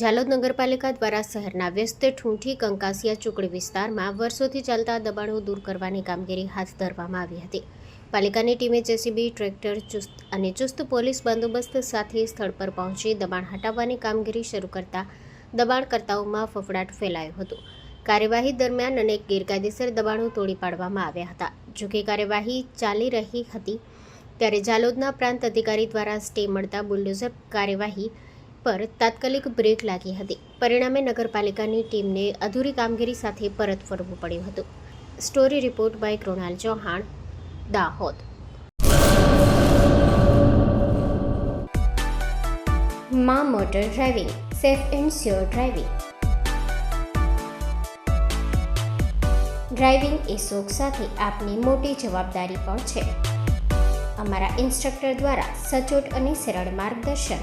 ઝાલોદ નગરપાલિકા દ્વારા શહેરના વ્યસ્ત ઠૂંઠી કંકાસિયા ચોકડી વિસ્તારમાં વર્ષોથી ચાલતા દબાણો દૂર કરવાની કામગીરી હાથ ધરવામાં આવી હતી. પાલિકાની ટીમે જેસીબી, ટ્રેક્ટર, ચુસ્ત અને ચુસ્ત પોલીસ બંદોબસ્ત સાથે સ્થળ પર પહોંચી દબાણ હટાવવાની કામગીરી શરૂ કરતા દબાણકર્તાઓમાં ફફડાટ ફેલાયો હતો. કાર્યવાહી દરમિયાન અનેક ગેરકાયદેસર દબાણો તોડી પાડવામાં આવ્યા હતા. જોકે કાર્યવાહી ચાલી રહી હતી, ત્યારે જાલોદના પ્રાંત અધિકારી દ્વારા સ્ટે મળતા બુલડોઝર કાર્યવાહી પર તાત્કાલિક બ્રેક લાગી હતી. પરિણામે નગરપાલિકાની ટીમને અધૂરી કામગીરી સાથે પરત ફરવું પડ્યું હતું. Story report by Krunal Chauhan, Dahod. મા motor driving, safe and sure driving. Driving એ શોખ સાથે આપની મોટી જવાબદારી પણ છે. અમારા ઇન્સ્ટ્રક્ટર દ્વારા સચોટ અને સરળ માર્ગદર્શન